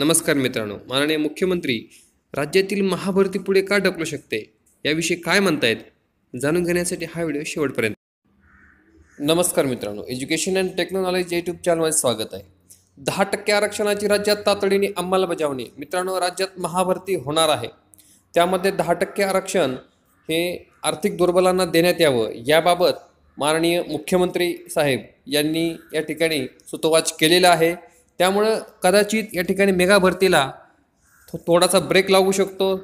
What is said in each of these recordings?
नमस्कार मित्रांनो माननीय मुख्यमंत्री राज्यातील महाभरती पुढे का ढकलू शकते? याविषयी काय म्हणतायत? जाणून घेण्यासाठी हा व्हिडिओ शेवटपर्यंत. नमस्कार मित्रांनो एज्युकेशन अँड टेक्नॉलॉजी यूट्यूब चॅनलमध्ये स्वागत आहे. दहा टक्के आरक्षणाची राज्यात तातडीने अंमलबजावणी मित्रांनो राज्यात महाभरती होणार आहे. त्यामध्ये दहा टक्के आरक्षण हे आर्थिक दुर्बलांना देण्यात यावं याबाबत माननीय मुख्यमंत्री साहेब यांनी या ठिकाणी सुतोवाच केलेला आहे. त्यामुळं कदाचित या ठिकाणी मेगा भरतीला थो थोडासा ब्रेक लागू शकतो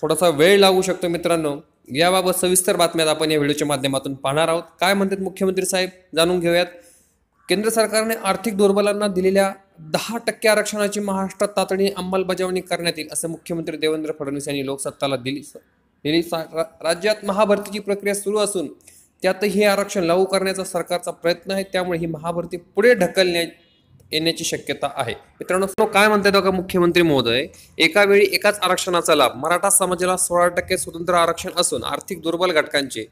थोडासा वेळ लागू शकतो मित्रांनो. याबाबत सविस्तर बातम्यात आपण या व्हिडिओच्या माध्यमातून पाहणार आहोत. काय म्हणतात मुख्यमंत्री साहेब? जाणून घेऊयात. केंद्र सरकारने आर्थिक दुर्बलांना दिलेल्या दहा टक्के आरक्षणाची महाराष्ट्रात तातडीने अंमलबजावणी करण्यात येईल असं मुख्यमंत्री देवेंद्र फडणवीस यांनी लोकसत्ताला दिली दिली. सा- रा- राज्यात महाभरतीची प्रक्रिया सुरू असून त्यातही हे आरक्षण लागू करण्याचा सरकारचा प्रयत्न आहे. त्यामुळे ही महाभरती पुढे ढकलण्यात येण्याची शक्यता आहे. मित्रांनो काय म्हणतात बघा मुख्यमंत्री महोदय? एका वेळी एकाच आरक्षणाचा लाभ मराठा समाजाला सोळा टक्के स्वतंत्र आरक्षण असून आर्थिक दुर्बल घटकांचे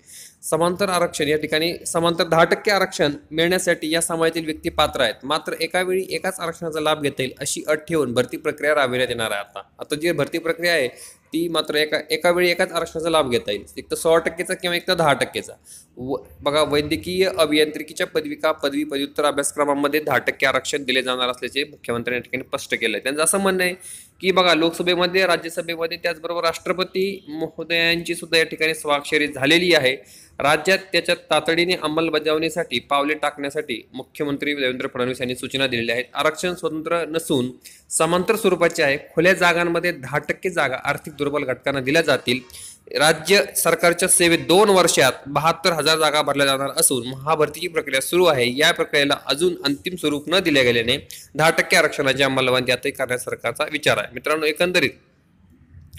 समांतर आरक्षण या ठिकाणी समांतर दहा टक्के आरक्षण मिळण्यासाठी या समाजातील व्यक्ती पात्र आहेत. मात्र एका वेळी एकाच आरक्षणाचा लाभ घेता येईल अशी अट ठेवून भरती प्रक्रिया राबविण्यात येणार आहे आता. आता जी भरती प्रक्रिया आहे ती मात्र एका एका वेळी एकाच आरक्षणाचा लाभ घेता येईल. एक तर सोळा टक्केचा किंवा एक तर दहा टक्केचा. व बघा वैद्यकीय अभियांत्रिकीच्या पदविका पदवी पदव्युत्तर अभ्यासक्रमामध्ये दहा टक्के आरक्षण दिले जाणार असल्याचे मुख्यमंत्र्यांनी ठिकाणी स्पष्ट केलं आहे त्यांचं असं म्हणणं आहे की बघा लोकसभेमध्ये राज्यसभेमध्ये त्याचबरोबर राष्ट्रपती महोदयांची सुद्धा या ठिकाणी स्वाक्षरी झालेली आहे. राज्यात त्याच्या तातडीने अंमलबजावणीसाठी पावले टाकण्यासाठी मुख्यमंत्री देवेंद्र फडणवीस यांनी सूचना दिलेल्या आहेत. आरक्षण स्वतंत्र नसून समांतर स्वरूपाचे आहे. खुल्या जागांमध्ये दहा टक्के जागा आर्थिक दुर्बल घटकांना दिल्या जातील. राज्य सरकारच्या सेवेत दोन वर्षात बहात्तर हजार जागा भरल्या जाणार असून महाभरतीची प्रक्रिया सुरू आहे. या प्रक्रियेला अजून अंतिम स्वरूप न दिल्या गेल्याने दहा टक्के आरक्षणाची अंमलबजावणी आताही करण्यास सरकारचा विचार आहे. मित्रांनो एकंदरीत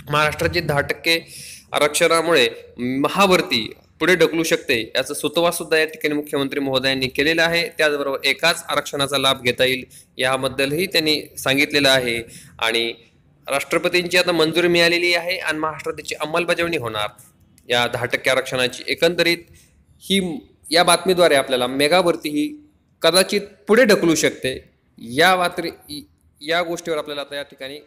महाराष्ट्राचे दहा टक्के आरक्षणामुळे महाभरती पुढे ढकलू शकते याचा सुतवा सुद्धा या ठिकाणी मुख्यमंत्री महोदयांनी केलेला आहे. त्याचबरोबर एकाच आरक्षणाचा लाभ घेता येईल याबद्दलही त्यांनी सांगितलेलं आहे. आणि राष्ट्रपतींची आता मंजुरी मिळालेली आहे आणि महाराष्ट्रात त्याची अंमलबजावणी होणार. या दहा टक्के आरक्षणाची एकंदरीत ही या बातमीद्वारे आपल्याला मेगावरती ही कदाचित पुढे ढकलू शकते. या बातरी या गोष्टीवर आपल्याला आता या ठिकाणी